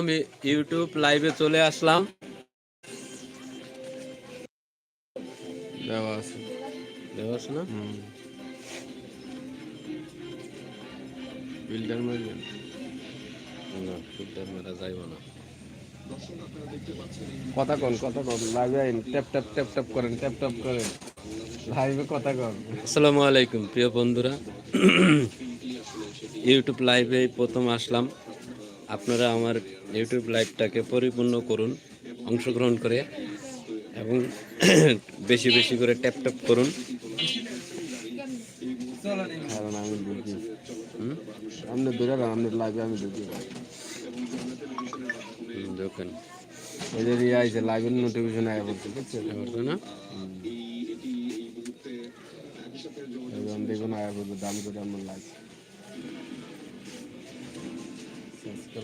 আমি ইউটিউব লাইভে চলে আসলাম। দেওয়া আছে। দেওয়া আছে না? বিল্ডার মারবেন? না ফিল্টার মেরা যাইব না। কথা কন কথা কন। লাইভে আইন ট্যাপ ট্যাপ ট্যাপ ট্যাপ করেন ট্যাপ ট্যাপ করেন। লাইভে কথা কন। আসসালামু আলাইকুম প্রিয় বন্ধুরা। ইউটিউব লাইভে প্রথম আসলাম। আপনারা আমার ইউটিউব লাইভটাকে পরিপূর্ণ করুন অংশগ্রহণ করে এবং বেশি বেশি করে ট্যাপ ট্যাপ করুন। কারণ আমি? আপনি লাইভে আমি দেখেন। এদের ইয়ে আইছে লাইভের নোটিফিকেশন আয়া বলছে বুঝছেন বুঝতে না এবার দেখুন আয়া বলবে দাম করে আমার লাইভ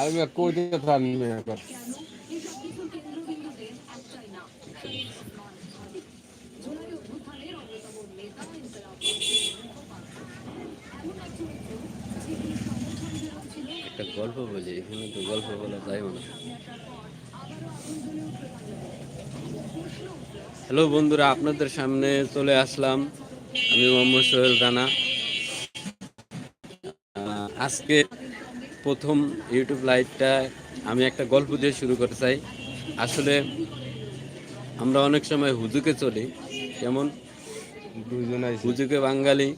আমি কই দিতে থান কর? একটা গল্প বলি, এখানে তো গল্প বলা যায় না। হ্যালো বন্ধুরা, আপনাদের সামনে চলে আসলাম আমি মোহাম্মদ সোহেল রানা। আজকে প্রথম ইউটিউব লাইভটা আমি একটা গল্প দিয়ে শুরু করতে চাই। আসলে আমরা অনেক সময় হুজুকে চলি যেমন হুজুকে বাঙালি।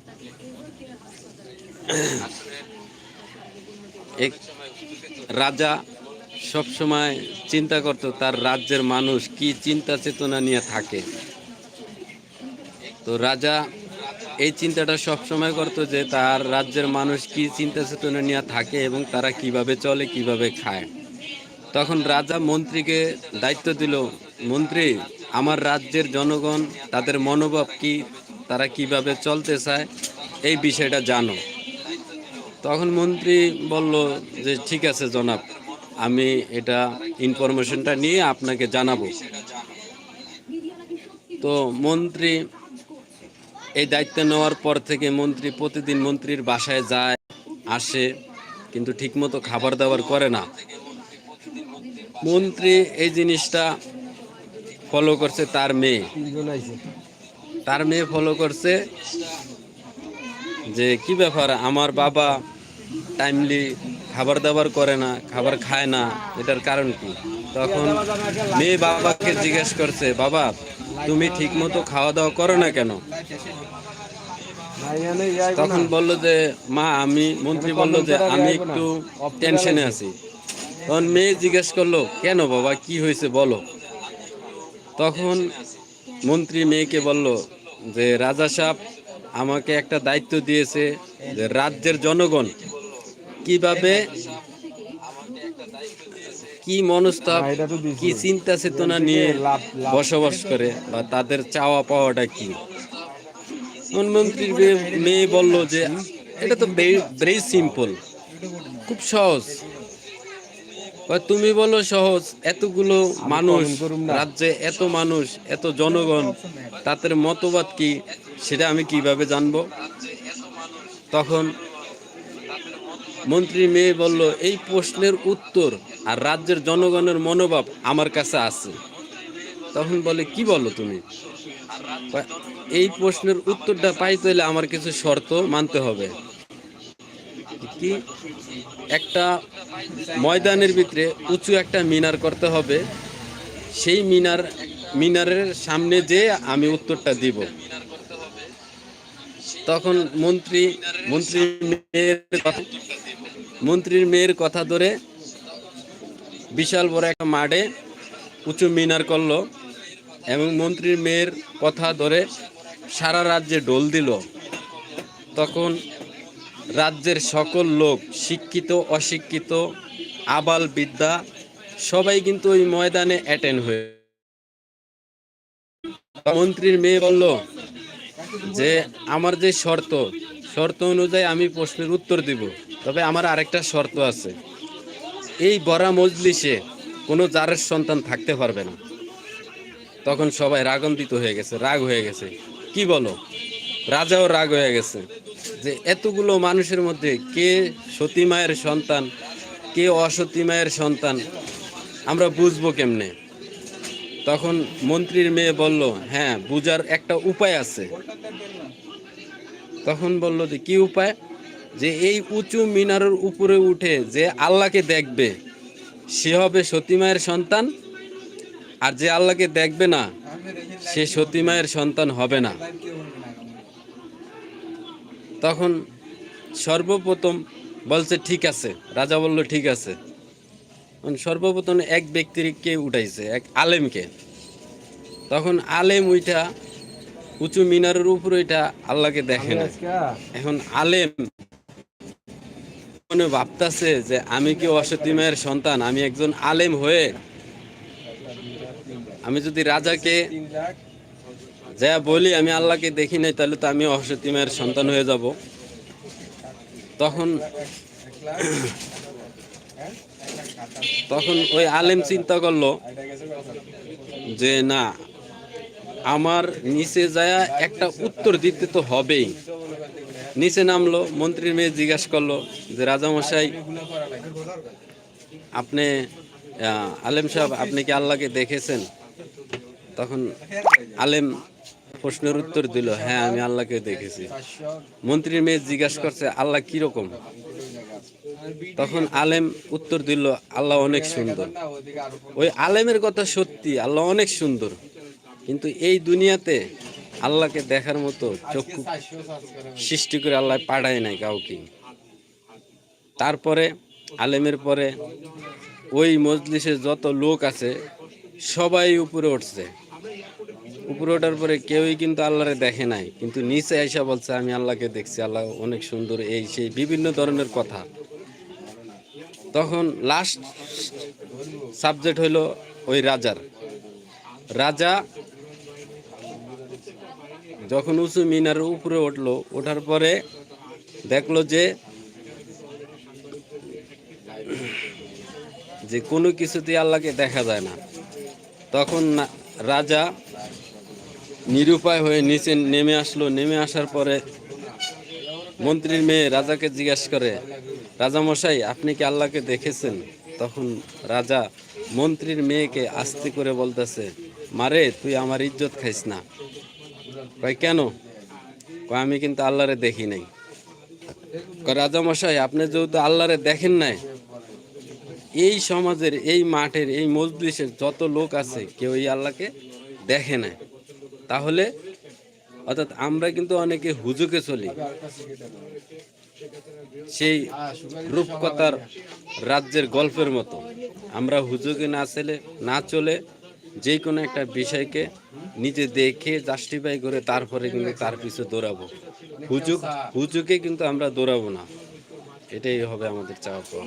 এক রাজা সব সময় চিন্তা করত তার রাজ্যের মানুষ কি চিন্তা চেতনা নিয়ে থাকে। তো রাজা এই চিন্তাটা সব সময় করতো যে তার রাজ্যের মানুষ কি চিন্তা চেতনা নিয়ে থাকে এবং তারা কীভাবে চলে, কীভাবে খায়। তখন রাজা মন্ত্রীকে দায়িত্ব দিল, মন্ত্রী, আমার রাজ্যের জনগণ, তাদের মনোভাব কি? তারা কীভাবে চলতে চায়? এই বিষয়টা জানো। তখন মন্ত্রী বলল যে, ঠিক আছে জনাব, আমি এটা ইনফরমেশনটা নিয়ে আপনাকে জানাব। তো মন্ত্রী এই দায়িত্ব নেওয়ার পর থেকে মন্ত্রী প্রতিদিন মন্ত্রীর বাসায় যায়, আসে, কিন্তু ঠিকমতো খাবার দাবার করে না। মন্ত্রী এই জিনিসটা ফলো করছে তার মেয়ে। তার মেয়ে ফলো করছে যে, কি ব্যাপার? আমার বাবা টাইমলি খাবার দাবার করে না, খাবার খায় না, এটার কারণ কি? তখন মেয়ে বাবাকে জিজ্ঞেস করছে, বাবা তুমি ঠিক মতো খাওয়া দাওয়া করো না কেন? তখন বলল যে, মা, আমি মন্ত্রী বলল যে, আমি একটু টেনশনে আছি। তখন মেয়ে জিজ্ঞেস করল, কেন বাবা, কি হয়েছে বলো? তখন মন্ত্রী মেয়েকে বলল যে, রাজা সাহেব, আমাকে একটা দায়িত্ব দিয়েছে যে, রাজ্যের জনগণ কীভাবে কি মনস্তাপ। কি চিন্তা চেতনা নিয়ে বসবাস করে বা তাদের চাওয়া পাওয়াটা কি? প্রধানমন্ত্রীর মেয়ে- বলল যে এটা তো ভেরি সিম্পল খুব সহজ। তুমি বলো সহজ এতগুলো মানুষ। রাজ্যে এত মানুষ এত জনগণ তাদের মতবাদ কি সেটা আমি কীভাবে জানব? তখন মন্ত্রী মেয়ে বলল এই প্রশ্নের উত্তর আর রাজ্যের জনগণের মনোভাব আমার কাছে আছে। তখন বলে, কি বলো তুমি? এই প্রশ্নের উত্তরটা পাইতে হলে আমার কিছু শর্ত মানতে হবে। কি? একটা ময়দানের ভিতরে উঁচু একটা মিনার করতে হবে। সেই মিনার, মিনারের সামনে যে আমি উত্তরটা দিব। তখন মন্ত্রী, মন্ত্রীর মেয়ের কথা, মন্ত্রীর মেয়ের কথা ধরে বিশাল বড় একটা মাঠে উঁচু মিনার করল এবং মন্ত্রীর মেয়ের কথা ধরে সারা রাজ্যে ডোল দিল। তখন রাজ্যের সকল লোক, শিক্ষিত, অশিক্ষিত, আবাল বিদ্যা, সবাই কিন্তু ওই ময়দানে অ্যাটেন্ড হয়ে মন্ত্রীর মেয়ে বলল যে, আমার যে শর্ত শর্ত অনুযায়ী আমি প্রশ্নের উত্তর দিব, তবে আমার আরেকটা শর্ত আছে। এই বড়া মজলিসে কোনো জারের সন্তান থাকতে পারবে না। তখন সবাই রাগান্বিত হয়ে গেছে, রাগ হয়ে গেছে। কি বলো? রাজাও রাগ হয়ে গেছে যে এতগুলো মানুষের মধ্যে কে সতী মায়ের সন্তান, কে অসতী মায়ের সন্তান, আমরা বুঝব কেমনে? তখন মন্ত্রীর মেয়ে বলল হ্যাঁ বুঝার একটা উপায় আছে। তখন বলল যে, কি উপায়? যে এই উঁচু মিনারের উপরে উঠে যে আল্লাহকে দেখবে সে হবে সতী মায়ের সন্তান। আর যে আল্লাহকে দেখবে না সে সতী মায়ের সন্তান হবে না। তখন সর্বপ্রথম বলছে ঠিক আছে। রাজা বলল ঠিক আছে। সর্বপ্রথম এক ব্যক্তিকে উঠাইছে? এক আলেমকে। তখন আলেম ওইটা উঁচু মিনারের উপর ওইটা আল্লাহকে দেখে না। এখন আলেম মনে ভাবতাছে যে আমি কি অসতী মায়ের সন্তান? আমি একজন আলেম হয়ে আমি যদি রাজাকে যা বলি, আমি আল্লাহকে দেখি নাই, তাহলে তো আমি অসতী মায়ের সন্তান হয়ে যাব। তখন তখন ওই আলেম চিন্তা করল যে, না, আমার নিচে যায় একটা উত্তর দিতে তো হবেই। নিচে নামলো, মন্ত্রীর মেয়ে জিজ্ঞাসা করল যে, রাজামশাই, আপনি আলেম সাহেব, আপনি কি আল্লাহকে দেখেছেন? তখন আলেম প্রশ্নের উত্তর দিল হ্যাঁ আমি আল্লাহকে দেখেছি। মন্ত্রীর মেয়ে জিজ্ঞাসা করছে, আল্লাহ কীরকম? তখন আলেম উত্তর দিল, আল্লাহ অনেক সুন্দর। ওই আলেমের কথা সত্যি, আল্লাহ অনেক সুন্দর। কিন্তু এই দুনিয়াতে আল্লাহকে দেখার মতো চক্ষু সৃষ্টি করে আল্লাহ পাঠায় নাই কাউকে। তারপরে, আলেমের পরে, ওই মজলিসে যত লোক আছে, সবাই উপরে উঠছে। উপরে ওঠার পরে কেউই কিন্তু আল্লাহরে দেখে নাই। কিন্তু নিচে আইসা বলছে, আমি আল্লাহকে দেখছি, আল্লাহ অনেক সুন্দর এই সেই বিভিন্ন ধরনের কথা। তখন লাস্ট সাবজেক্ট হইল ওই রাজার। রাজা যখন উঁচু মিনারের উপরে উঠল, ওঠার পরে দেখল যে যে কোনো কিছুতেই আল্লাহকে দেখা যায় না। তখন রাজা নিরুপায় হয়ে নিচে নেমে আসলো। নেমে আসার পরে মন্ত্রীর মেয়ে রাজাকে জিজ্ঞাসা করে রাজা মশাই আপনি কি আল্লাহকে দেখেছেন? তখন রাজা মন্ত্রীর মেয়েকে আস্তে করে বলতেছে, মারে, তুই আমার ইজ্জত খাইস না। কয়, কেন? আমি কিন্তু আল্লাহরে দেখি নাই। রাজা মশাই আপনি যেহেতু আল্লাহরে দেখেন নাই, এই সমাজের, এই মাঠের, এই মজলিসের যত লোক আছে, কেউ এই আল্লাহকে দেখে না তাহলে, অর্থাৎ আমরা কিন্তু অনেকে হুজুকে চলি। সেই রূপকথার রাজ্যের গল্পের মতো। আমরা হুজুকে না চলে না চলে যে কোনো একটা বিষয়কে নিজে দেখে জাস্টিফাই করে তারপরে কিন্তু তার পিছু দৌড়াবো। হুজুক হুজুকে কিন্তু আমরা দৌড়াবো না। এটাই হবে আমাদের চাওয়া পাওয়া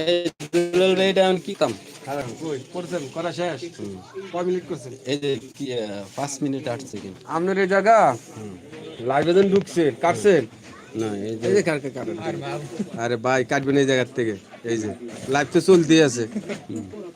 এই দুলাল ভাই এটা এখন কি কাম? করছেন করা শেষ? কয় মিনিট করছেন? এই যে পাঁচ মিনিট আট সেকেন্ড আপনার এই জায়গা? লাইভে যেন ঢুকছেন কাটছেন না এই যে এই যে কাটকে কাটেন আরে ভাই কাটবেন এই জায়গার থেকে। এই যে লাইভ তো চলতেই আছে।